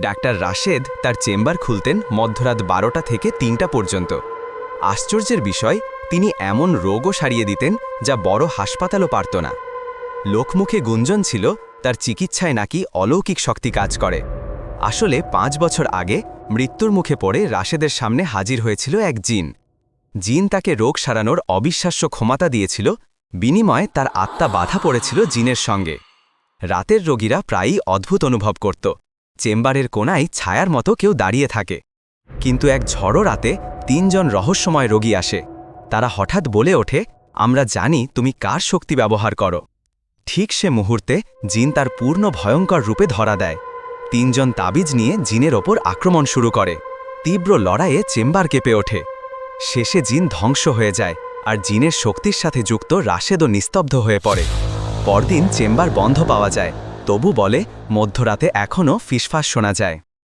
Doctor Rashed তার chamber খুলতেন মধ্যরাত বারোটা থেকে তিনটা পর্যন্ত। আশ্চর্যের বিষয়, তিনি এমন রোগও সারিয়ে দিতেন যা বড় হাসপাতালও পারত না। লোকমুখে গুঞ্জন ছিল, তার চিকিৎসায় নাকি অলৌকিক শক্তি কাজ করে। আসলে পাঁচ বছর আগে মৃত্যুর মুখে পড়ে রাশেদের সামনে হাজির হয়েছিল এক জিন। জিন তাকে রোগ সারানোর অবিশ্বাস্য ক্ষমতা দিয়েছিল, বিনিময়ে তার আত্মা বাধা পড়েছিল জিনের সঙ্গে। রাতের রোগীরা প্রায়ই অদ্ভুত অনুভব করত। চেম্বারের কোনায় ছায়ার মতো কেউ দাঁড়িয়ে থাকে। কিন্তু এক ঝড়ো রাতে তিনজন রহস্যময় রোগী আসে। তারা হঠাৎ বলে ওঠে, আমরা জানি তুমি কার শক্তি ব্যবহার করো। ঠিক সে মুহূর্তে জিন তার পূর্ণ ভয়ঙ্কর রূপে ধরা দেয়। তিনজন তাবিজ নিয়ে জিনের ওপর আক্রমণ শুরু করে। তীব্র লড়াইয়ে চেম্বার কেঁপে ওঠে। শেষে জিন ধ্বংস হয়ে যায় আর জিনের শক্তির সাথে যুক্ত রাশেদও নিস্তব্ধ হয়ে পড়ে। পরদিন চেম্বার বন্ধ পাওয়া যায়। তবু বলে মধ্যরাতে এখনও ফিসফাস শোনা যায়।